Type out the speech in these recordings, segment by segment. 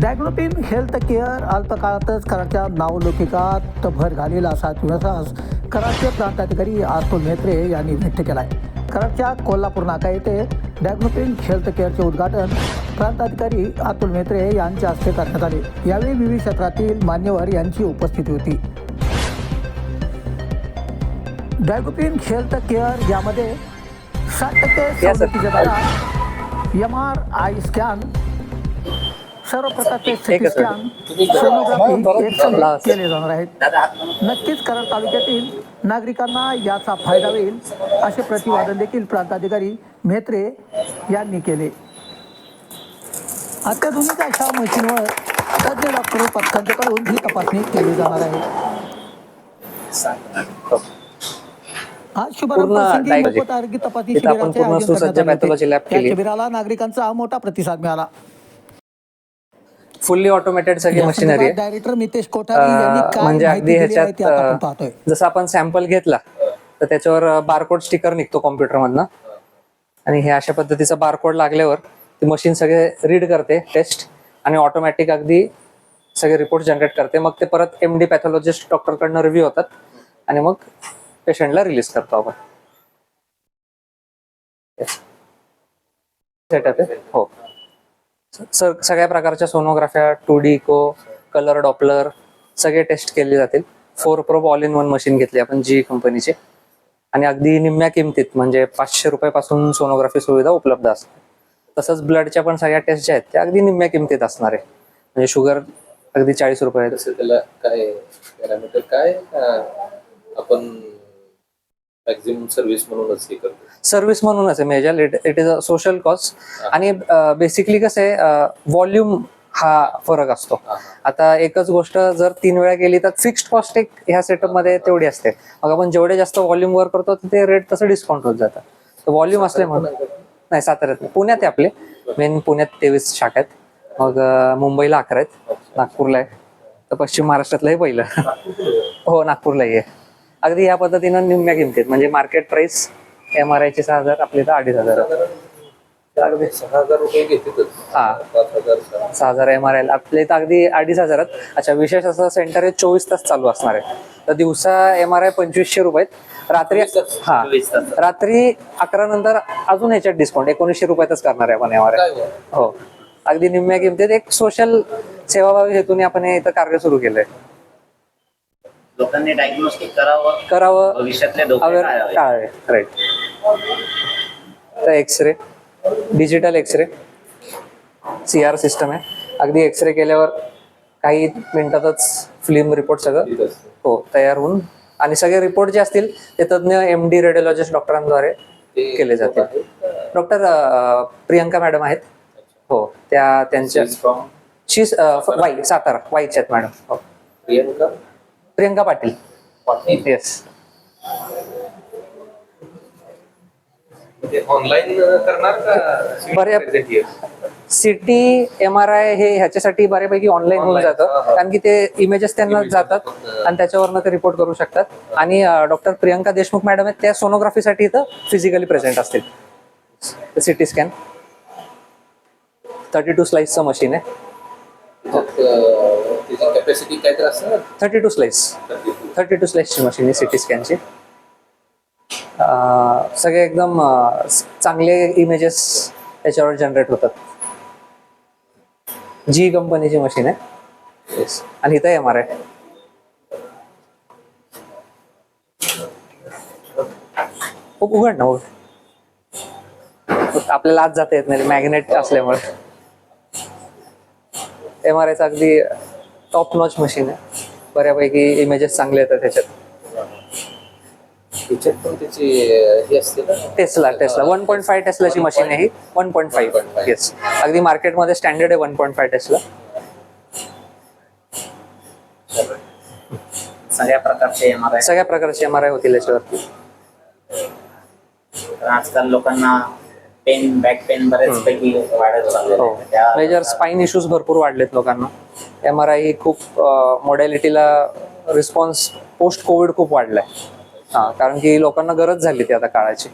डायग्नोपिन health care अल्पकाळातच कराडच्या नावलौकिकात भर घालेला असा विश्वास कराडचे प्रांताधिकारी अतुल म्हेत्रे यांनी व्यक्त केला आहे कराडच्या कोल्हापूर नाका येथे डायग्नोपिन हेल्थ केअरचे उद्घाटन प्रांताधिकारी अतुल म्हेत्रे यांच्या हस्ते करण्यात आले. यावेळी विविध क्षेत्रातील मान्यवर यांची उपस्थिती होती. डायग्नोपिन हेल्थ केअर यामध्ये साठ टक्के एम आर आय स्कॅन सर्व प्रकारचे सिटी एकच स्कॅन सोनोग्राफी एक्सरे Last. केले जाणार आहेत नक्कीच कराड तालुक्यातील नागरिकांना याचा फायदा होईल असे प्रतिपादन देखील प्रांताधिकारी म्हेत्रे यांनी केले. अत्याधुनिक अशा मशीनवर तज्ज्ञ डॉक्टर पथकांकडून ही तपासणी केली जाणार आहे. आज शुभारंभ तपासणी. शिबिराला नागरिकांचा मोठा प्रतिसाद मिळाला. फुल्ली ऑटोमेटेड सगळी मशिनरी आहे. डायरेक्टर नितेश कोठारी म्हणजे अगदी ह्याच्यात जसं आपण सॅम्पल घेतला तर त्याच्यावर बारकोड स्टिकर निघतो कॉम्प्युटर मधनं आणि हे अशा पद्धतीचा बारकोड लागल्यावर ती मशीन सगळे रीड करते टेस्ट आणि ऑटोमॅटिक अगदी सगळे रिपोर्ट जनरेट करते. मग ते परत एम डी पॅथॉलॉजिस्ट डॉक्टरकडनं रिव्ह्यू होतात आणि मग पेशंटला रिलीज करतो आपण. सेटअप आहे? हो. सर सगळ्या प्रकारच्या सोनोग्राफ्या two D echo colour Doppler सगळे टेस्ट केले जातील. Four probe all in one machine घेतली आपण जी कंपनीचे आणि अगदी निम्म्या किमतीत म्हणजे पाचशे रुपयापासून सोनोग्राफी सुविधा उपलब्ध असते. तसंच ब्लडच्या पण सगळ्या टेस्ट ज्या आहेत त्या अगदी निम्म्या किमतीत असणार आहे. म्हणजे शुगर अगदी चाळीस रुपये त्याला काय पॅरामीटर काय आपण मॅक्झिमम सर्व्हिस म्हणूनच हे करतो. सर्व्हिस म्हणूनच आहे major it it is a social cost आणि बेसिकली कसं आहे व्हॉल्यूम हा फरक असतो. आता एकच गोष्ट जर तीन वेळा केली तर फिक्स्ड कॉस्ट एक ह्या सेटअपमध्ये तेवढी असते. मग आपण जेवढे जास्त व्हॉल्यूम वर करतो ते रेट तसं डिस्काउंट होत जातं. व्हॉल्यूम असले म्हणून. नाही साताऱ्यात. पुण्यात आहे आपले. मेन पुण्यात तेवीस शाखा आहेत मग मुंबईला अकरा आहेत. नागपूरला आहे. तर पश्चिम महाराष्ट्रातलंही पहिलं. हो नागपूरलाही आहे. अगदी ह्या पद्धतीनं निम्म्या किमतीत. म्हणजे मार्केट प्राइस एम आर आयची सहा हजार आपली तर अडीच हजार. अगदी सहा हजार रुपये घेतातच हा. पाच हजार सहा सहा हजार एम आर आय आपल्या इथं अगदी अडीच हजारात. अच्छा विशेष असं सेंटर हे चोवीस तास चालू असणार आहे. तर दिवसा एम आर आय पंचवीसशे रुपये. रात्री हा. रात्री अकरा नंतर अजून ह्याच्यात डिस्काउंट एकोणीसशे रुपयातच करणार आहे आपण एम आर आय हो. अगदी निम्म्या किमतीत एक सोशल सेवाभावी हेतूने आपण हे इथं कार्य सुरू केलंय. लोकांनी डायग्नोस्टिक करावं करावं भविष्यातले धोके अवेअर टाळावे. टाळावे राईट तर X-ray digital X-ray C R system आहे. अगदी एक्सरे केल्यावर काही मिनिटातच फिल्म रिपोर्ट सगळं. हो तयार होऊन आणि सगळे रिपोर्ट जे असतील ते तज्ज्ञ एम डी रेडिओलॉजिस्ट डॉक्टरांद्वारे केले का? डॉक्टर प्रियंका मॅडम आहेत. हो त्या त्यांच्या She's from शी वाई सातारा वाईच्या आहेत मॅडम. हो. प्रियंका? प्रियंका पाटील. येस ते ऑनलाईन करणार का? सिटी एम आर आय हे ह्याच्यासाठी बऱ्यापैकी ऑनलाईन होऊन जातं. कारण की ते इमेजेस त्यांना जातात आणि त्याच्यावरनं ते रिपोर्ट करू शकतात. आणि डॉक्टर प्रियंका देशमुख मॅडम आहेत त्या सोनोग्राफीसाठी इथं फिजिकली प्रेझेंट असतील. सिटी स्कॅन थर्टी टू स्लाइसचं मशीन आहे. कॅपॅसिटी काय तर thirty two slice 32. Thirty two स्लाइसची machine आहे सिटी स्कॅनची सगळे एकदम चांगले इमेजेस त्याच्यावर जनरेट होतात. जी कंपनीची मशीन आहे. येस आणि इथं एम आर आय उघड ना उघड. आपल्याला आज जाता येत नाही मॅग्नेट असल्यामुळे. एम आर आयचं अगदी टॉप नॉच मशीन आहे. बऱ्यापैकी इमेजेस चांगले येतात त्याच्यात. त्याच्यात पण त्याची अं, हे असते ना? Tesla tesla one point five टेस्लाची machine आहे ही. One point five 1.5. येस अगदी मार्केटमध्ये स्टँडर्ड आहे वन पॉईंट फाय टेस्ला सगळ्या प्रकारचे एम आर आय सगळ्या प्रकारचे एम आर आय होतील याच्यावरती. आजकाल लोकांना पेन बॅक पेन बरेच पैकी वाढत चाललेलं हो. आहे. त्या- मेजर स्पाईन इश्यूज भरपूर वाढलेत लोकांना. एम आर आय ही खूप मॉडॅलिटीला रिस्पॉन्स पोस्ट कोविड खूप वाढलाय. हा कारण की लोकांना गरज झाली ती आता काळाची.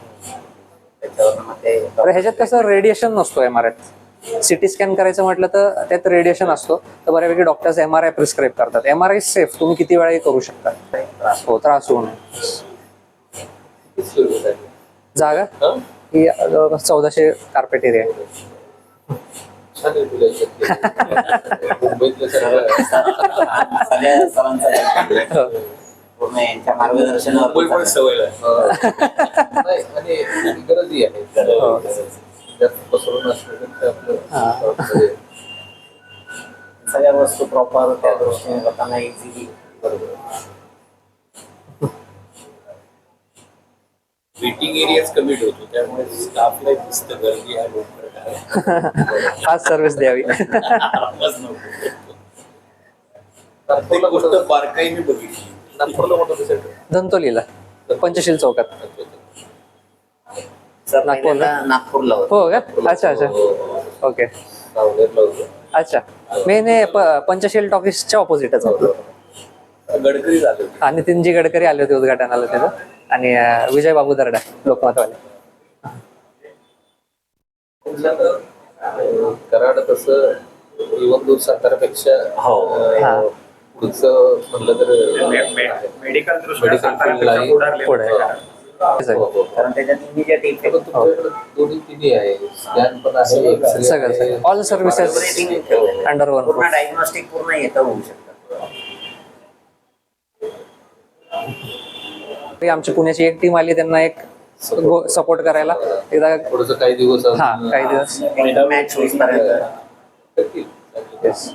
तर ह्याच्यात कसं रेडिएशन नसतो एम आर आयत सिटी स्कॅन करायचं म्हटलं तर त्यात रेडिएशन असतो. तर बऱ्यापैकी doctors M R I prescribe करतात. एम आर आय सेफ तुम्ही किती वेळाही करू शकता. हो त्रास होऊ नये? जागा? हा? चौदाशे कार्पेट एरिया तुला. मुंबईतल्या सगळ्या सरांचा. पूर्ण यांच्या मार्गदर्शनावर मुंबई पण सवय आहे नाही आणि ती गरजही आहे हो. जास्त पसरून हा. आपलं सगळ्या वस्तू प्रॉपर त्या दृष्टीने लोकांना इझिली बरोबर वेटिंग एरियाच कमी ठेवतो त्यामुळे स्टाफला दिसतं गर्दी आहे. लोक खास सर्व्हिस द्यावी. नागपूरला गोष्ट बारकाई मी बघितली. नागपूरला मोठं धंतोलीला पंचशील चौकात. सर नागपूरला? नागपूरला हो का? अच्छा अच्छा. ओके. सावनेरला होतं. अच्छा. मेन हे प- पंचशील टॉकीजच्या ऑपोजिटच होतं. गडकरी झालं आणि नितीनजी गडकरी आले होते उद्घाटनाला तिथं आणि विजय बाबू दर्डा लोकमतवाले. कराड तसं इवन दूर सातारापेक्षा हो. हा. पुढचं म्हणलं तर मेडिकल मेडिकल पुढे हो, हो. कारण त्याच्यात दोन्ही तिन्ही आहे. स्कॅन पण आहे. X-ray सगळं. आहे. सगळं ऑल सर्व्हिसेस अंडर वन पूर्ण डायग्नोस्टिक पूर्ण येतं होऊ शकतं. आमची पुण्याची एक टीम आली त्यांना एक सपोर्ट करायला. एकदा थोडंसं काही दिवस अजून हा काही दिवस. मॅच.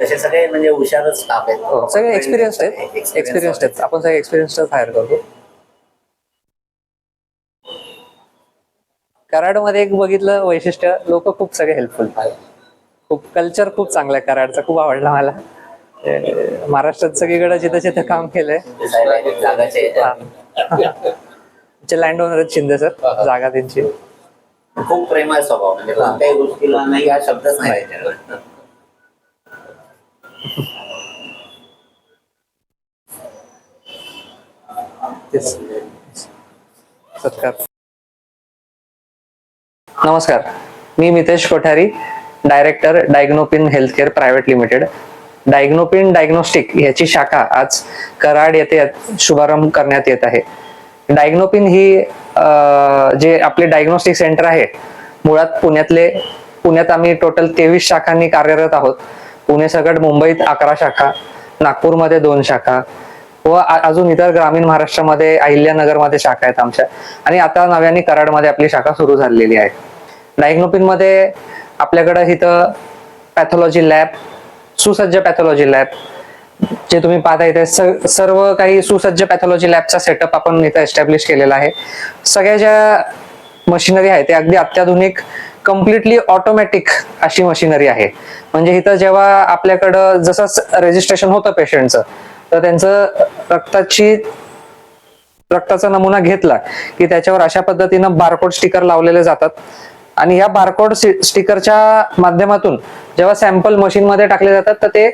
तसे सगळे म्हणजे हुशारच स्टाफ आहेत. हो, सगळे एक्सपिरियन्स आहेत. एक्सपिरियन्स आहेत. आपण सगळे एक्सपिरियन्सच हायर करतो. कराडमध्ये एक बघितलं वैशिष्ट्य लोक खूप सगळे हेल्पफुल खूप कल्चर खूप चांगलं आहे कराडचं. खूप आवडलं मला. महाराष्ट्रात सगळीकडे जिथं जिथं काम केलंय. लँड ओनर आहेत शिंदे सर जागा त्यांची. खूप प्रेमळ स्वभाव म्हणजे कोणत्याही गोष्टीला नाही हा शब्दच नाही त्याच्याकडे. Yes. सत्कार. नमस्कार. मी Mitesh Kothari director Diagnopin healthcare private limited Diagnopin diagnostic याची शाखा आज कराड येथे शुभारंभ करण्यात येत आहे. डायग्नोपिन ही जे आपले डायग्नोस्टिक सेंटर आहे मुळात पुण्यातले पुण्यात आम्ही टोटल तेवीस शाखांनी कार्यरत आहोत. पुणे सगट मुंबईत अकरा शाखा नागपूरमध्ये दोन शाखा व अजून इतर ग्रामीण महाराष्ट्रामध्ये अहिल्यानगरमध्ये शाखा आहेत आमच्या. आणि आता नव्याने कराडमध्ये आपली शाखा सुरू झालेली आहे. डायग्नोपिनमध्ये आपल्याकडं इथं पॅथॉलॉजी लॅब सुसज्ज पॅथॉलॉजी लॅब जे तुम्ही पाहता इथे सर्व काही सुसज्ज पॅथॉलॉजी लॅबचा सेटअप आपण इथे एस्टॅब्लिश केलेला आहे. सगळ्या ज्या मशिनरी आहे ते अगदी अत्याधुनिक कम्प्लिटली ऑटोमॅटिक अशी मशिनरी आहे. म्हणजे इथं जेव्हा आपल्याकडं जसं रजिस्ट्रेशन होतं पेशंटचं तर त्यांचं रक्ताची रक्ताचा नमुना घेतला की त्याच्यावर अशा पद्धतीनं बारकोड स्टिकर लावलेले जातात. आणि या बारकोड स्टिकरच्या माध्यमातून जेव्हा सॅम्पल मशीन मध्ये टाकले जातात तर ते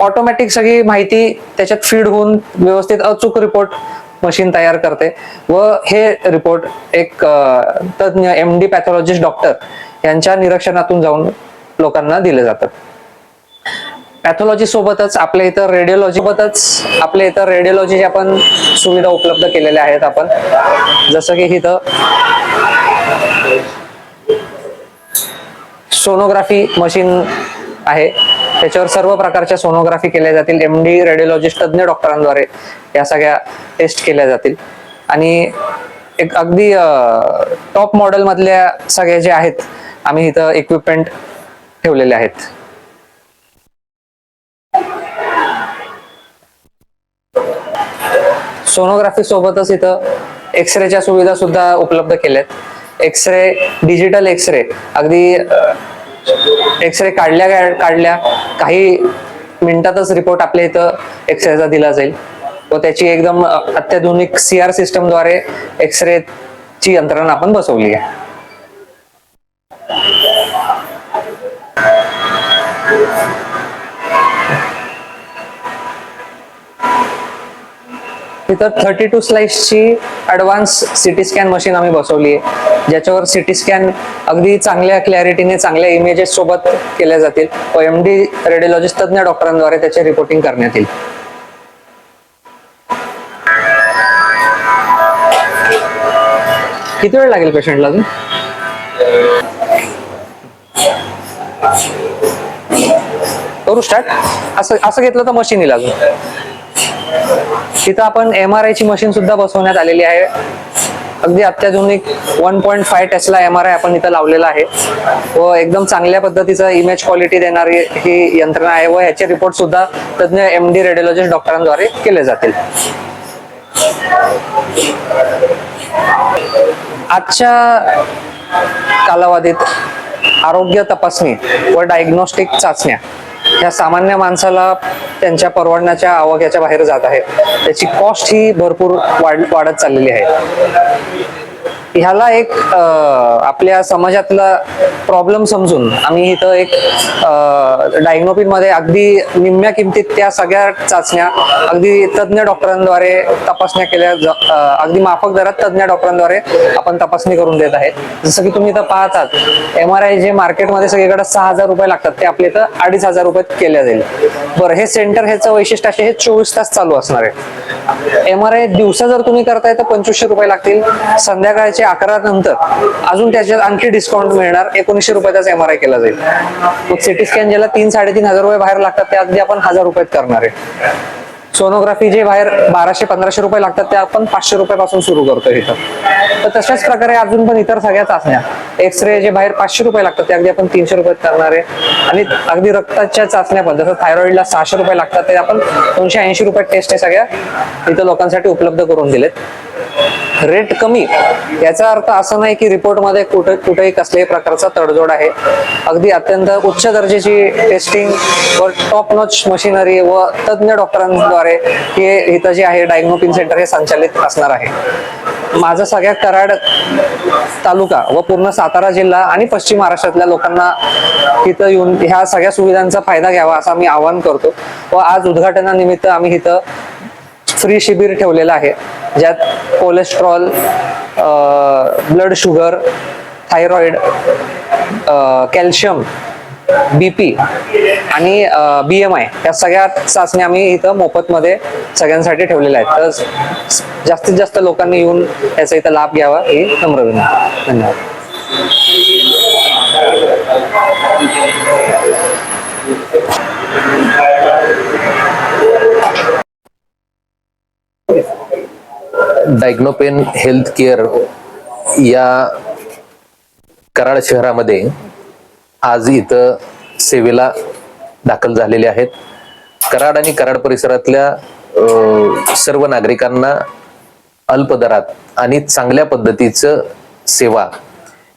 ऑटोमॅटिक सगळी माहिती त्याच्यात फीड होऊन व्यवस्थित अचूक रिपोर्ट मशीन तयार करते. व हे रिपोर्ट एक तज्ज्ञ तज्ञ एम डी पॅथॉलॉजिस्ट डॉक्टर यांच्या निरीक्षणातून जाऊन लोकांना दिले जातात. पॅथॉलॉजी सोबतच आपल्या इथं रेडिओलॉजी सोबतच आपल्या इथं रेडिओलॉजीच्या पण सुविधा उपलब्ध केलेल्या आहेत आपण. जसं की इथं सोनोग्राफी मशीन आहे. त्याच्यावर सर्व प्रकारच्या सोनोग्राफी केल्या जातील. एम डी रेडिओलॉजिस्ट तज्ज्ञ डॉक्टरांद्वारे या सगळ्या टेस्ट केल्या जातील. आणि एक अगदी टॉप मॉडेल मधल्या सगळे जे आहेत आम्ही इथं इक्विपमेंट ठेवलेले आहेत. सोनोग्राफी सोबतच इथं एक्सरेच्या सुविधा सुद्धा उपलब्ध केल्या आहेत x ray digital x ray अगदी एक्सरे काढल्या काढल्या काही मिनिटातच रिपोर्ट आपल्या इथं एक्सरेचा दिला जाईल. व त्याची एकदम अत्याधुनिक सी आर सिस्टमद्वारे एक्सरेची यंत्रणा आपण बसवली आहे. तिथं थर्टी टू स्लाइसची ऍडव्हान्स सिटी स्कॅन मशीन आम्ही बसवली आहे. ज्याच्यावर सिटी स्कॅन अगदी चांगल्या क्लॅरिटीने चांगल्या इमेजेस सोबत केल्या जातील. व एम डी रेडिओलॉजिस्ट तज्ज्ञ डॉक्टरांद्वारे त्याचे रिपोर्टिंग करण्यात येईल. किती वेळ लागेल पेशंटला अजून? करू स्टार्ट असं असं घेतलं तर मशीन येईल अजून. तिथं आपण एम आर आयची मशीन सुद्धा बसवण्यात आलेली आहे. अगदी अत्याधुनिक one point five tesla M R I आपण इथं लावलेला आहे. व एकदम चांगल्या पद्धतीचं इमेज क्वालिटी देणारी ही यंत्रणा आहे व ह्याचे रिपोर्ट सुद्धा तज्ज्ञ एम डी रेडिओलॉजिस्ट डॉक्टरांद्वारे केले जातील. आजच्या कालावधीत आरोग्य तपासणी व डायग्नोस्टिक चाचण्या ह्या सामान्य माणसाला त्यांच्या परवडण्याच्या आवाक्याच्या बाहेर जात आहे त्याची कॉस्ट ही भरपूर वाढ वाढत चाललेली आहे. ह्याला एक आपल्या समाजातला प्रॉब्लेम समजून आम्ही इथं एक डायग्नोपिनमध्ये अगदी निम्म्या किमतीत त्या सगळ्या चाचण्या अगदी तज्ज्ञ डॉक्टरांद्वारे तपासण्या केल्या अगदी माफक दरात तज्ज्ञ डॉक्टरांद्वारे आपण तपासणी करून देत आहे जसं की तुम्ही इथं पाहतात एम आर आय जे मार्केटमध्ये सगळीकडे सहा हजार रुपये लागतात ते आपल्या इथं अडीच हजार रुपयात केल्या जाईल. बरं हे सेंटर ह्याचं वैशिष्ट्य असे हे चोवीस तास चालू असणार आहे. एम आर आय दिवसा जर तुम्ही करताय तर पंचवीसशे रुपये लागतील. संध्याकाळचे अकरा नंतर अजून त्याच्यात आणखी डिस्काउंट मिळणार. एकोणीसशे रुपयाचाच एम आर आय केला जाईल. मग सिटी स्कॅन ज्याला तीन साडेतीन हजार रुपये बाहेर लागतात ते अगदी आपण हजार रुपयात करणार आहे. सोनोग्राफी जे बाहेर बाराशे पंधराशे रुपये लागतात ते आपण पाचशे रुपयापासून सुरू करतो इथं. तर तशाच प्रकारे अजून पण इतर सगळ्या चाचण्या. एक्स रे जे बाहेर पाचशे रुपये लागतात ते अगदी आपण तीनशे रुपयात करणार आहे. आणि अगदी रक्ताच्या चाचण्या पण जसं थायरॉइडला सहाशे रुपये लागतात ते आपण दोनशे ऐंशी रुपये टेस्ट हे सगळ्या इथं लोकांसाठी उपलब्ध करून दिलेत. रेट कमी याचा अर्थ असं नाही की रिपोर्टमध्ये कुठे कुठेही कसल्याही प्रकारचा तडजोड आहे. अगदी अत्यंत उच्च दर्जाची टेस्टिंग व टॉप नॉच मशिनरी व तज्ज्ञ डॉक्टरांद्वारे हे इथं जे आहे डायग्नोपिन सेंटर हे संचालित असणार आहे. माझा सगळ्या कराड तालुका व पूर्ण सातारा जिल्हा आणि पश्चिम महाराष्ट्रातल्या लोकांना इथं येऊन ह्या सगळ्या सुविधांचा फायदा घ्यावा असं आम्ही आवाहन करतो. व आज उद्घाटनानिमित्त आम्ही इथं फ्री शिबिर ठेवलेलं आहे ज्यात cholesterol blood sugar thyroid calcium BP आणि बी एम आय या सगळ्या चाचण्या आम्ही इथं मोफतमध्ये सगळ्यांसाठी ठेवलेल्या आहेत. तर जास्तीत जास्त लोकांनी येऊन याचा इथं लाभ घ्यावा ही नम्र विनंती. धन्यवाद. डायग्नोपेन हेल्थ केअर या कराड शहरामध्ये आज इथं सेवेला दाखल झालेले आहेत. कराड आणि कराड परिसरातल्या सर्व नागरिकांना अल्प दरात आणि चांगल्या पद्धतीचं सेवा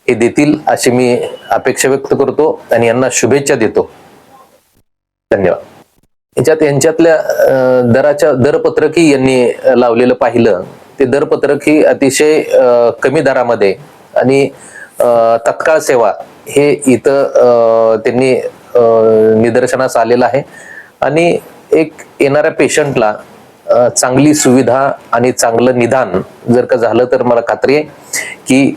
हे देतील अशी मी अपेक्षा व्यक्त करतो आणि यांना शुभेच्छा देतो. धन्यवाद. याच्यात यांच्यातल्या दराच्या दरपत्रकी यांनी लावलेलं पाहिलं. ते दरपत्रक ही अतिशय कमी दरामध्ये आणि तत्काळ सेवा हे इथं त्यांनी निदर्शनास आलेलं आहे. आणि एक येणाऱ्या पेशंटला चांगली सुविधा आणि चांगलं निदान जर का झालं तर मला खात्री आहे की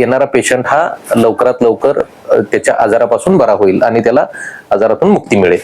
येणारा पेशंट हा लवकरात लवकर त्याच्या आजारापासून बरा होईल आणि त्याला आजारातून मुक्ती मिळेल.